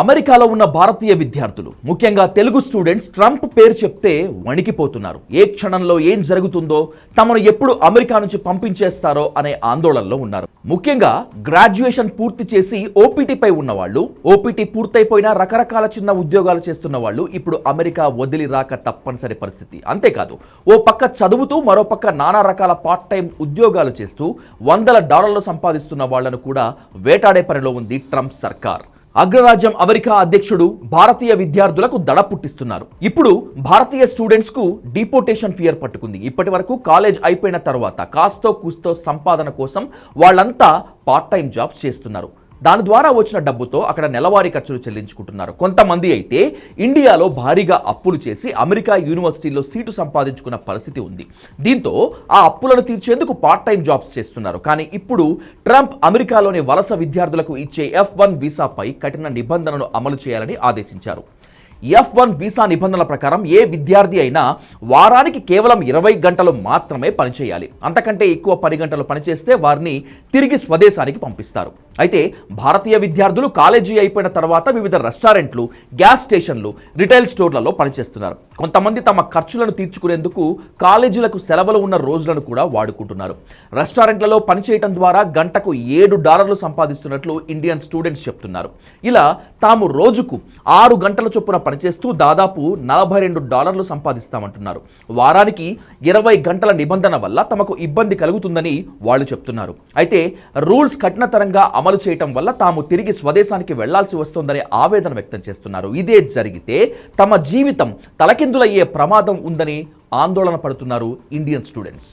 అమెరికాలో ఉన్న భారతీయ విద్యార్థులు ముఖ్యంగా తెలుగు స్టూడెంట్స్ ట్రంప్ పేరు చెప్తే వణికిపోతున్నారు. ఏ క్షణంలో ఏం జరుగుతుందో తమను ఎప్పుడు అమెరికా నుంచి పంపించేస్తారో అనే ఆందోళనలో ఉన్నారు. ముఖ్యంగా గ్రాడ్యుయేషన్ పూర్తి చేసి ఓపీటీపై ఉన్నవాళ్ళు ఓపీటీ పూర్తయిపోయిన రకరకాల చిన్న ఉద్యోగాలు చేస్తున్న వాళ్ళు ఇప్పుడు అమెరికా వదిలి రాక తప్పనిసరి పరిస్థితి. అంతేకాదు ఓ పక్క చదువుతూ మరో పక్క నానా రకాల పార్ట్ టైం ఉద్యోగాలు చేస్తూ వందల డాలర్లు సంపాదిస్తున్న వాళ్ళను కూడా వేటాడే పనిలో ఉంది ట్రంప్ సర్కార్. అగ్రరాజ్యం అమెరికా అధ్యక్షుడు భారతీయ విద్యార్థులకు దడ పుట్టిస్తున్నారు. ఇప్పుడు భారతీయ స్టూడెంట్స్కు డిపోటేషన్ ఫియర్ పట్టుకుంది. ఇప్పటి వరకు కాలేజ్ అయిపోయిన తర్వాత కాస్తో కూస్తో సంపాదన కోసం వాళ్ళంతా పార్ట్ టైం జాబ్స్ చేస్తున్నారు. దాని ద్వారా వచ్చిన డబ్బుతో అక్కడ నెలవారీ ఖర్చులు చెల్లించుకుంటున్నారు. కొంతమంది అయితే ఇండియాలో భారీగా అప్పులు చేసి అమెరికా యూనివర్సిటీలో సీటు సంపాదించుకున్న పరిస్థితి ఉంది. దీంతో ఆ అప్పులను తీర్చేందుకు పార్ట్ టైం జాబ్స్ చేస్తున్నారు. కానీ ఇప్పుడు ట్రంప్ అమెరికాలోని వలస విద్యార్థులకు ఇచ్చే ఎఫ్ వన్ వీసాపై కఠిన నిబంధనలు అమలు చేయాలని ఆదేశించారు. ఎఫ్ వన్ వీసా నిబంధనల ప్రకారం ఏ విద్యార్థి అయినా వారానికి కేవలం ఇరవై గంటలు మాత్రమే పనిచేయాలి. అంతకంటే ఎక్కువ పని గంటలు పనిచేస్తే వారిని తిరిగి స్వదేశానికి పంపిస్తారు. అయితే భారతీయ విద్యార్థులు కాలేజీ అయిపోయిన తర్వాత వివిధ రెస్టారెంట్లు గ్యాస్ స్టేషన్లు రిటైల్ స్టోర్లలో పనిచేస్తున్నారు. కొంతమంది తమ ఖర్చులను తీర్చుకునేందుకు కాలేజీలకు సెలవులు ఉన్న రోజులను కూడా వాడుకుంటున్నారు. రెస్టారెంట్లలో పనిచేయటం ద్వారా గంటకు ఏడు డాలర్లు సంపాదిస్తున్నట్లు ఇండియన్ స్టూడెంట్స్ చెప్తున్నారు. ఇలా తాము రోజుకు ఆరు గంటల చొప్పున పనిచేస్తూ దాదాపు నలభై రెండు డాలర్లు సంపాదిస్తామంటున్నారు. వారానికి ఇరవై గంటల నిబంధన వల్ల తమకు ఇబ్బంది కలుగుతుందని వాళ్ళు చెప్తున్నారు. అయితే రూల్స్ కఠినతరంగా అమలు చేయటం వల్ల తాము తిరిగి స్వదేశానికి వెళ్ళాల్సి వస్తోందనే ఆవేదన వ్యక్తం చేస్తున్నారు. ఇదే జరిగితే తమ జీవితం తలకిందులయ్యే ప్రమాదం ఉందని ఆందోళన పడుతున్నారు ఇండియన్ స్టూడెంట్స్.